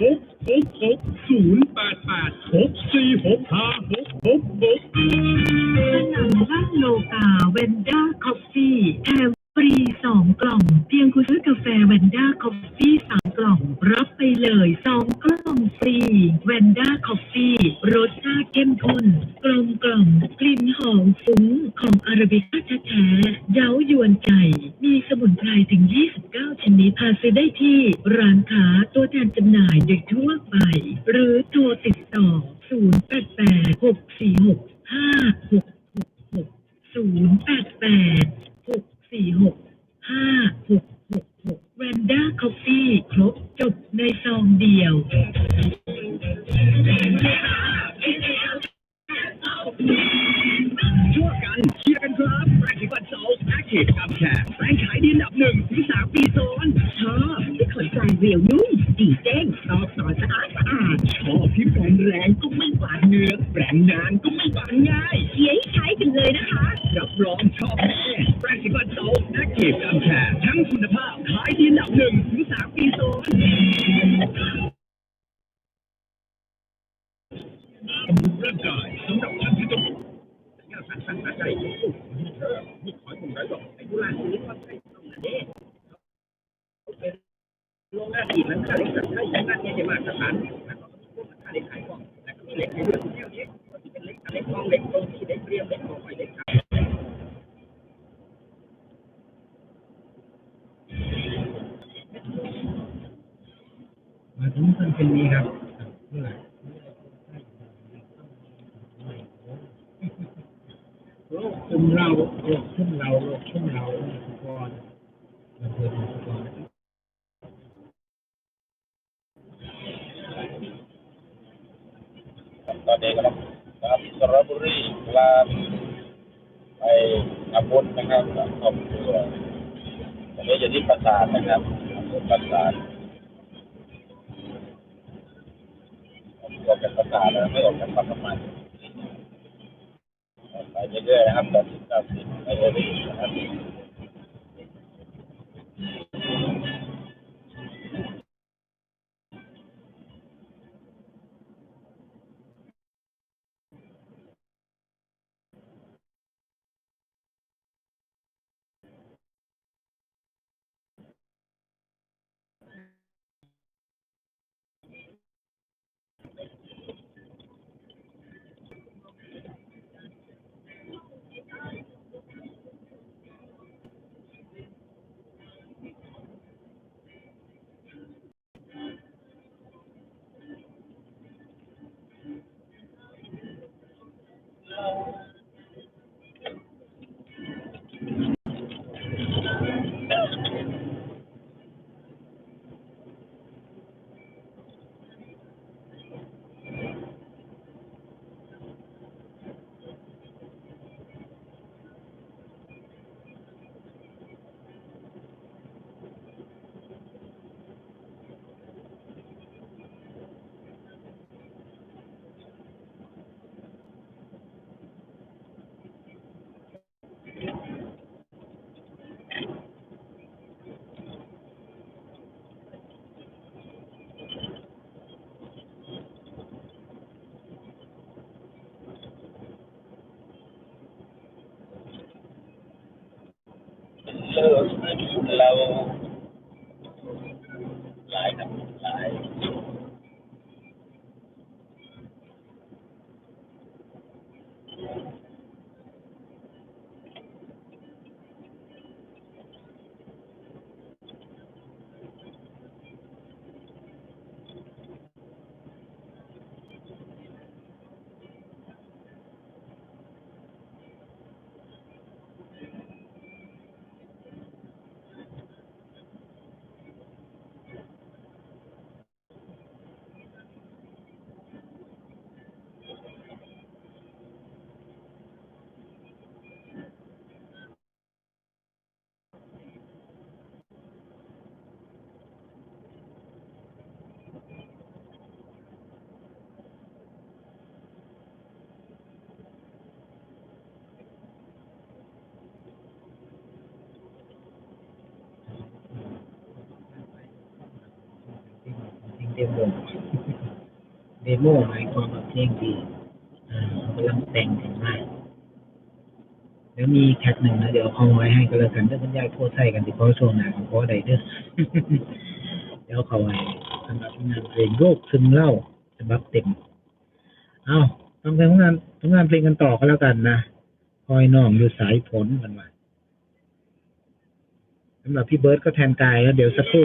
หกหกหกศูนย์แปดแปดหกสี่หกห้าหกหกหกสนามบ้านโลกาเวนด้าคอฟฟี่แทน ฟรีสองกล่อง เพียงคุณซื้อกาแฟเวนด้าคอฟฟี่สามกล่อง รับไปเลยสองกล่องฟรีเวนด้าคอฟฟี่รสชาติเข้มข้นกลมกล่อมกลิ่นหอมฟุ้งของอาราบิก้าแท้ๆเย้ายวนใจ มีสมุนไพรถึง 29 ชนิดหาซื้อได้ที่ร้านค้าตัวแทนจำหน่ายโดยทั่วไป หรือโทรติดต่อ 088 646 5666ศูนย์แปดแปด สี่หกห้าหกหกหกแวนด้าคอฟฟี่ครบจบในซองเดียวช่วยกันเชียร์กันครับแฟรงค์บัตโซลแอคทีฟกับแชร์แฟรงค์ขายดีอันดับหนึ่งถึงสามปีซ้อนชอบที่ขนใจเรียวนุ่มดีเด้งซอฟต์สอนสะอาดสะอาดชอบที่แบรนด์แรงก็ไม่บาดเนื้อแบรนด์นานก็ไม่บาดง่าย ผมเป็นคนี้ครับโรคซึมเราโรคซึมเราโรคซึมเราอุปกรณ์อุปกรณ์ เโมเดโมหมายความว่าเพลงดีอ่าเขากำลังแต่งถึงมาเดี๋ยวมีแคทหนึ่งนะเดี๋ยวเอาไว้ให้ก็แล้วกันเด้อคุณยายโพสต์ใส่กันที่เขาช่วงหนาของเขาใดเด้อเดี๋ยวเขาไว้สำหรับงานเพลงโยกซึมเล่าฉบับเต็มเอาทำงานทำงานเพลงกันต่อก็แล้วกันนะคอยน้องอยู่สายฝนกันว่าสำหรับพี่เบิร์ดก็แทนกายแล้วเดี๋ยวสักครู่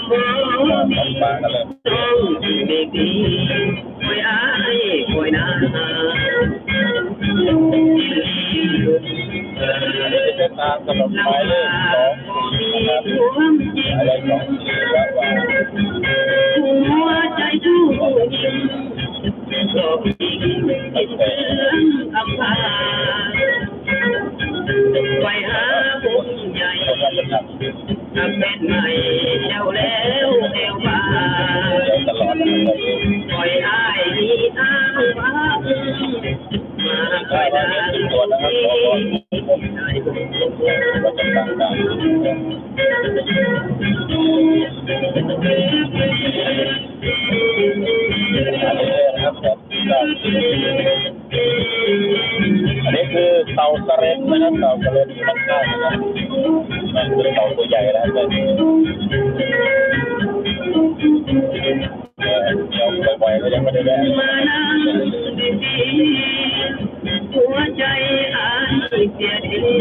ำว่ามีฟังกันเลยต้องเด็กดีคอยอายคอยนาเป็นทาสำหรับหมายเลขสองนะครับอะไรสองสี่แล้วว่าหัวใจทุกยิ้มหลอกยิงติดเตือนอำพาไปหาบุญใหญ่เราจะทำเป็นใหม่ แล้วแนวบ้าตลอดนะครับปล่อยอายมีทางฟ้ามาคอยนาที่ไหนเราจะตั้งได้อันนี้นะครับแบบอันนี้คือเตาสเรนนะครับเตาสเรนมันง่ายนะครับมันคือเตาตัวใหญ่แล้วเล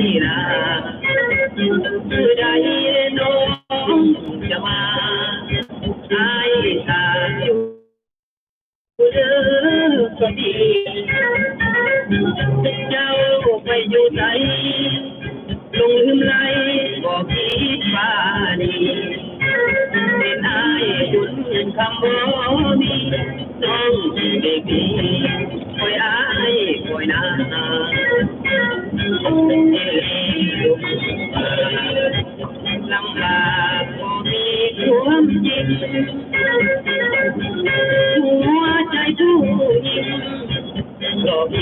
สียที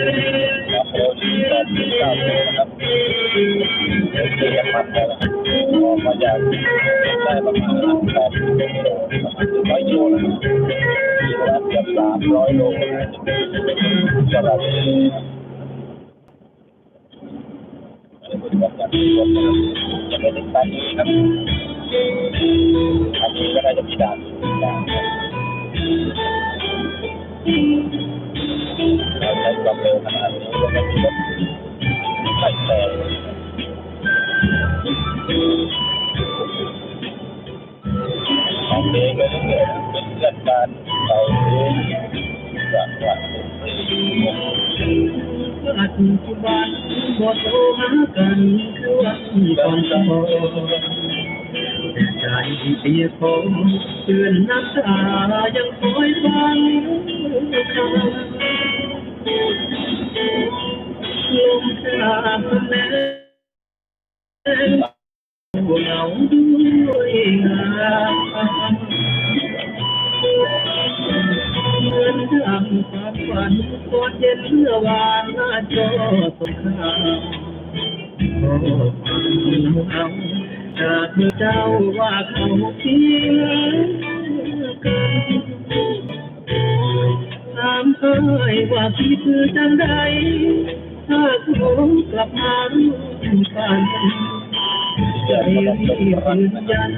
อกยิงเป็นเพื่อนอำพาไปหาองค์ใหญ่ทำเป็นใหม่เอาแล้วเอวบาปล่อยอายดีอ้างมาไปนานอยู่ที่ไหนไประม่ใช่เลยครับเร็วที่ตอนที่เก้าสิบนะครับเดี๋ยวคุยกันมันแล้วนะครับออกมาจากได้ประมาณแปดกิโลประมาณร้อยโลนะครับที่ระมาณเกือบสามร้อยโลสำหรับอันนี้เป็นวันจากที่รถจะไม่ถึงตอนนี้ครับอันนี้ก็น่าจะมีด่านด่าน เราใช้ความเร็วขนาดนี้ก็ไม่มีรถไฟแซงของเองก็เรื่อยๆเป็นเรื่องการไปเองจังหวัดบุรี ปัจจุบันบ่โทรหากันคือวันก่อนสมองแต่ใจเปียกฝนเตือนน้ำตายังคอยฟังคำ ลมสาบแน่เหงาด้วยงามเหมือนดังความฝันก่อนเย็นเมื่อวานหน้าจอสงครามขอควเอาจากเจ้าว่าเขาเพียงกันามเคยว่าพี่คือจังใดถ้าเขากลับมารู้กันใจที่ยืนยัน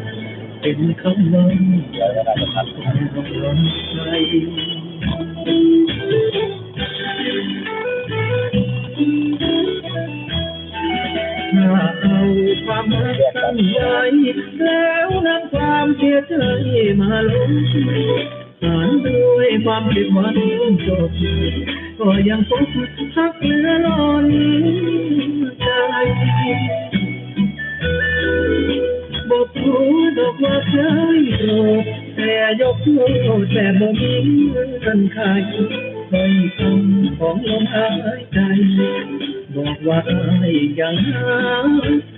เป็นคำว่าเดี๋ยวจะได้จะทัดความร้อนใจถ้าเอาความรักตั้งไว้แล้วนำความเสียใจมาลง สารด้วยความผิดหวังจบก็ยังพบสักเหลือล้นใจบอกรู้ดอกว่าเคยโกรธแต่ยกโทษแต่บ่มีเงื่อนไขคอยคำของลมหายใจ บอกว่าอายยังหา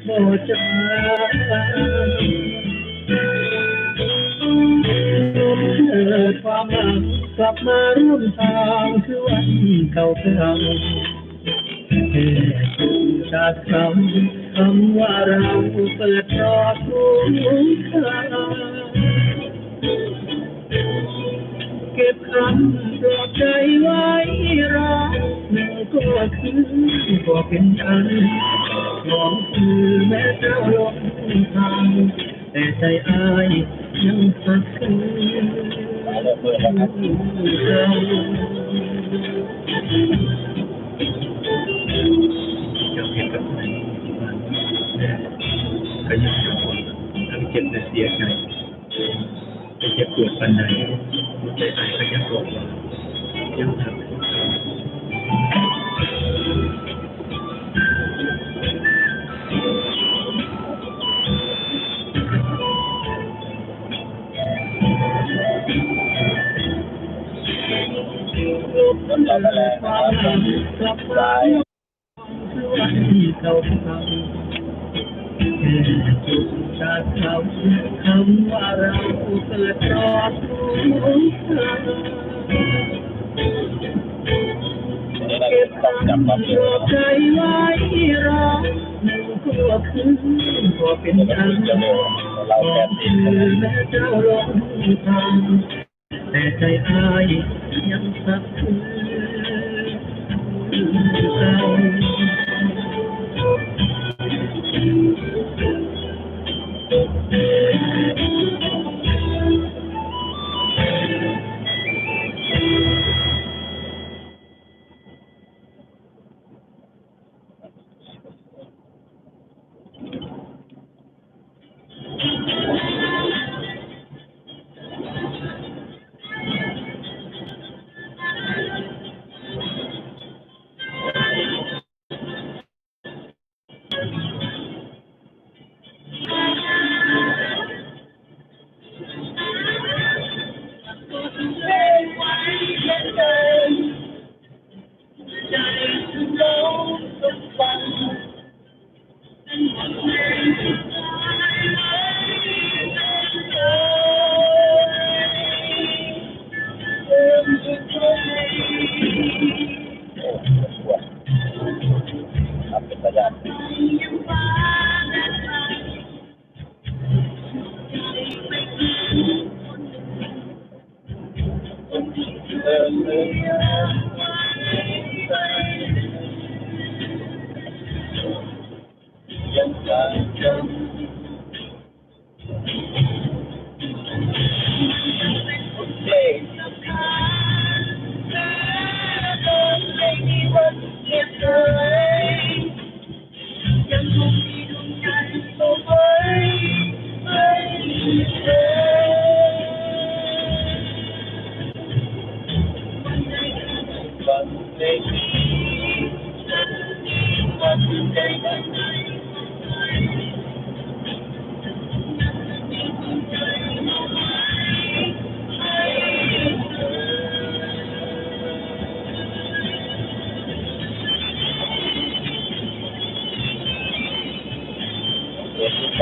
บ่เจอ มเกิดความหลังกลับมาร่วมทางคือวันเก่าเก่าแค่ถูกจากคำคำว่าเราเปิดรอทุกทาเก็บคำปลอบใจไว้รอหนึ่งก็คือก็เป็นอันของคือแม้เจ้าลงทางแต่ใจอาย ยังสักคืนมาเริ่มเปิดแล้วครับเราจะเห็นกับไหนก็ยังวดทั้งเจ็บและเสียใจจะเจ็บปวดปันไหนหัวใจไอ้ก็ยังบอกว่ายังทำ ต้นเราไปแล้วนะครับซ้ายจากเขาคำว่าเราเปิดรอทุกทางนี่เราเก็บความคำเร็วใจไว้รอหนึ่งก็คือก็เป็นเดี๋ยวอันเราแปดสิบคือแม้เจ้าลงทางแต่ใจอายยังสักคืน เรา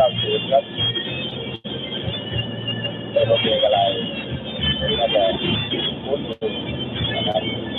ก้าศูนย์ครับเป็นโรเรียนอะไรน่าจะคุ้นนะครับ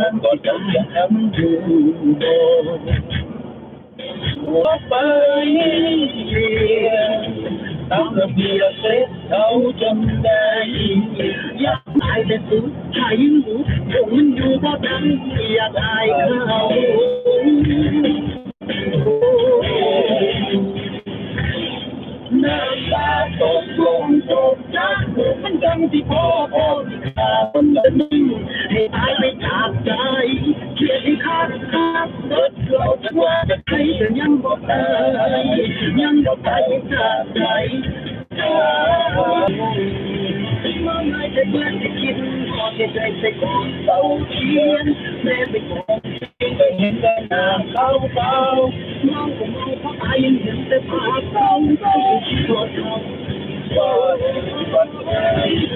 ไม่มีเงินก่อนจะเสียแล้วมันถูกหัวไปตามระเบียบเสร็จเขาจำได้อยากตายแต่สุดถ้ายยิ่งหูคงมันอยู่เพราะดังอยากอายเขาน้ำตาตกลงตกจากมันดังที่พ่อพ่อที่ขาดมันจะนิ่งให้ตาย ដាយជាទីខាត់ខាត់ដូចលោកធ្វើតែញ៉ាំបបដៃញ៉ាំបបដៃថាដៃមកមកតែបានតែគិតអត់ទេតែតែគូទៅឈានតែមិនគួរទៅហ៊ានដល់ណាទៅទៅមកមកមកផាយនឹងទៅផាទៅទៅជីវិតទៅទៅ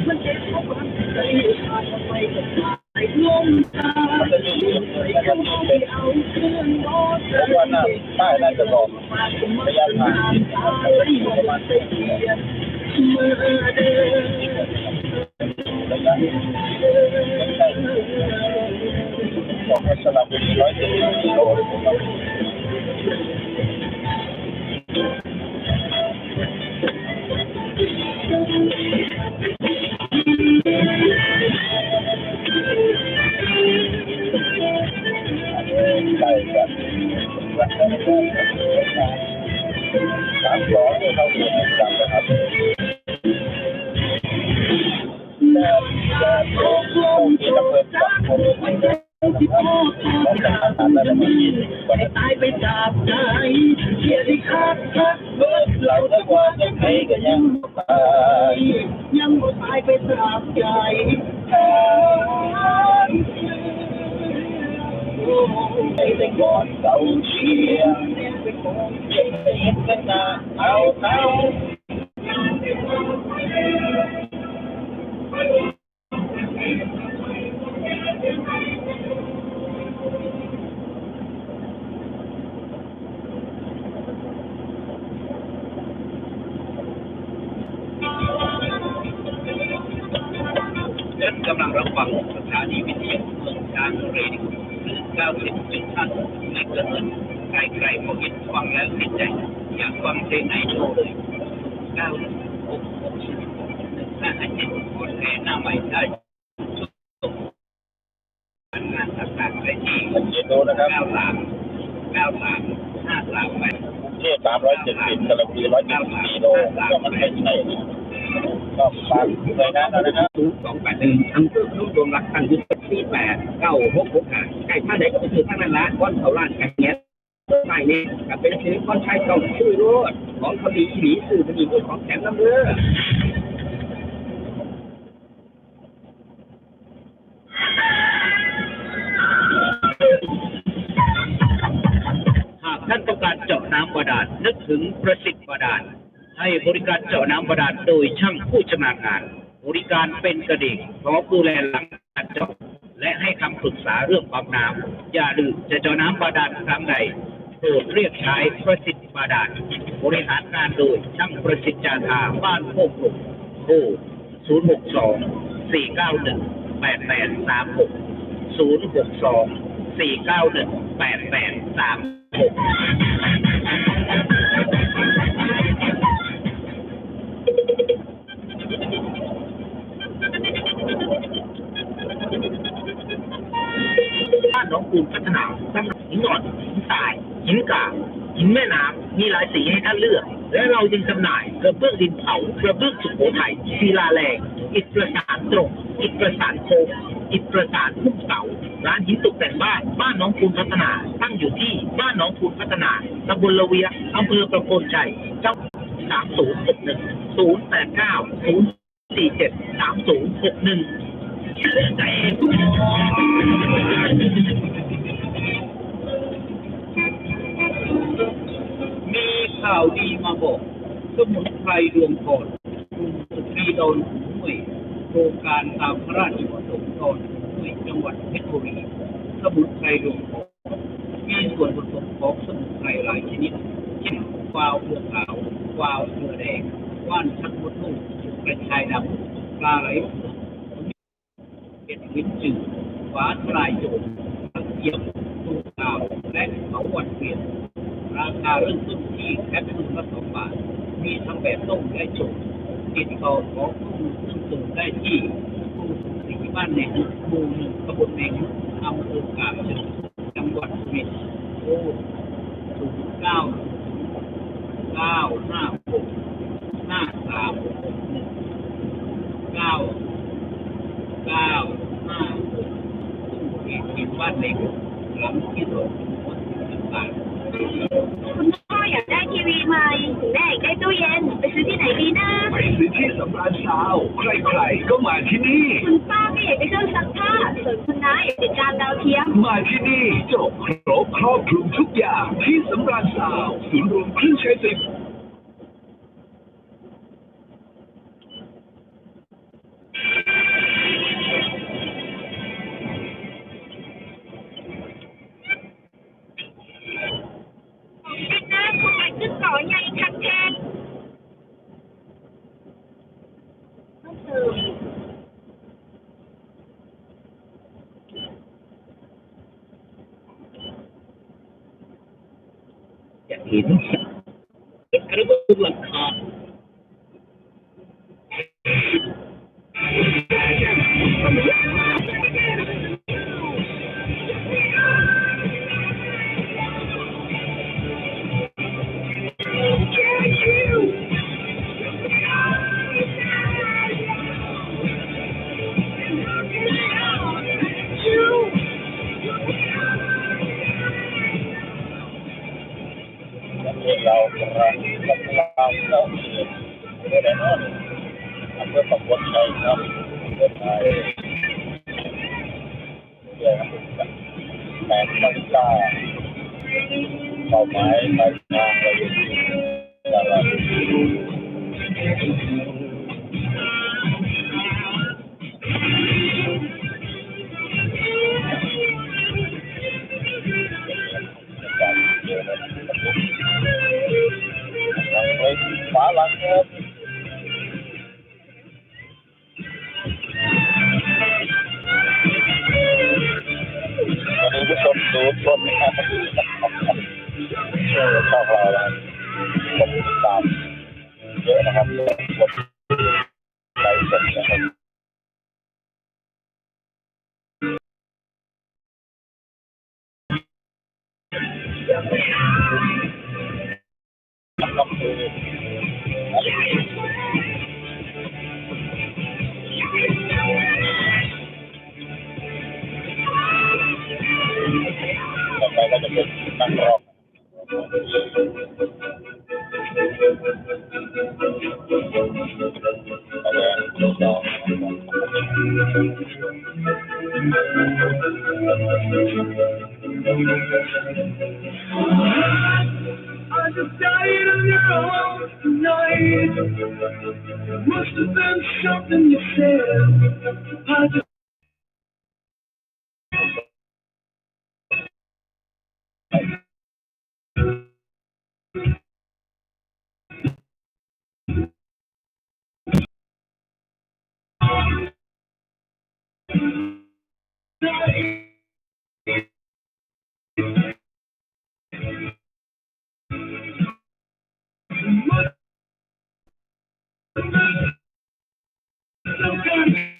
មិនទេមកបានតែអត់ទៅ กองไปเห็นแต่หน้าเขาเบามองก็มองเพราะตายยังเห็นเขาเขาตัวเขามันเจ็บเพราจขาดทำไมก็ตาไปยังมองไม่เอาเครื่องรถว่าน่าใต้น่าจะบอกระยะทางประมาณสิบกิโลเมื่อเดินบอกว่าสลับเป็นร้อยสิบกิโล สามสองเราเรียนจำนะครับ กำลังรับฟังสถานีวิทยุเมืองช้างเรดิโอ90จุดห้าในกระเอินใครๆก็เห็นฟังแล้วติดใจ อยากฟังเพลงไหนโทรเลย9 6 6 1 5 5 7คนแห่หน้าใหม่ได้ทุกงานต่างๆได้ที่เกตดูนะครับ93 93 538เทพสามร้อยเจ็ดสิบกระปีร้อยเจ็ดสิบกิโลก็มันไม่ใช่ ก็ฝากหน่วยงานนะครับศูนย์สองแปดหนึ่งอำเภอพนมดวงรักตั้งยุทธสี่แปดเก้าหกหกห้าใกล้ท่าไหนก็ไปซื้อท่านั้นละก้อนเขาล้านกันเงี้ยใช่นี่กับเป็นซื้อก้อนชายต้องช่วยรถของเขาดีหลีสื่อมันดีด้ของแถมน้ำเลือหากท่านต้องการเจาะน้ำบาดาลนึกถึงประสิทธิ์บาดาล ให้บริการเจาะน้ำบาดาลโดยช่างผู้ชำนาญงาน บริการเป็นกระดิ่งพร้อมดูแลหลังการเจาะและให้คำปรึกษาเรื่องปั๊มน้ำอย่าลืมจะเจาะน้ำบาดาลครั้งใดโปรดเรียกใช้ประสิทธิ์บาดาลบริหารงานโดยช่างประสิทธิ์จาธาบ้านโคกหลุมโทร062 491 8836 062 491 8836 บ้องคูนพัฒนาตั้งหินหนอนหินทรายหินกาหินแม่น้ำมีหลายสีให้ท่านเลือก และเรายังจำหน่ายกระเบื้องดินเผากระเบื้องสุโขทัยศิลาแรงอิฐประสานตรงอิฐประสานโค้งอิฐประสานพุ่มเสาร้านหินตกแต่งบ้านบ้านน้องคูนพัฒนา ตั้งอยู่ที่บ้านน้องคูนพัฒนาตำบลละเวียอำเภอประโคนชัยเจ้าสามศูนย์หกหนึ่งศูนย์แปดเก้าศูนย์สี่เจ็ดสามศูนย์หกหนึ่ง มีข่าวดีมาบอก สมุนไพรรวมพรคุณสตรีดอนห้วยโครงการตามพระราชประสงค์ตอนห้วยจังหวัดเพชรบุรี สมุนไพรรวมของมีส่วนผสมของสมุนไพรหลายชนิด เช่นวาวเผือขาววาวเผือแดงว่านชักมดลูกกระชายดำปลาไหล เผือกเห็ดลิ้นจืดฟ้าทลายโจรตะเกียบตูกาวและเขาวันเปลี่ยนราคาเริ่มต้นที่แคปซูลละสองบาท มีทั้งแบบต้มและจุ่มติดต่อขอข้อมูลเพิ่มเติมได้ที่กรุงศรีบ้านในหมู่หนึ่งตำบลแมงมุกอำเภอกาบเชิงจังหวัดสุรินทร์โทรศูนย์เก้าเก้าห้าหกห้าสามหกหนึ่งเก้า เก้าห้าหกตู้เอกที่บ้านเล็กหลังที่สองจังหวัดต่างๆคุณพ่ออยากได้ทีวีใหม่แม่อยากได้ตู้เย็น ไปซื้อที่ไหนดีนะไปซื้อที่สำราญซาวใครๆก็มาที่นี่ คุณป้าก็อยากได้เครื่องซักผ้าส่วนคุณน้าอยากได้จานดาวเทียม มาที่นี่จบครบครอบคลุมทุกอย่างที่สำราญซาวศูนย์รวมเครื่องใช้ไฟ ฟ้าติดนะเห็นกระเบื้องหลังคา Must have been something you said. I just So you.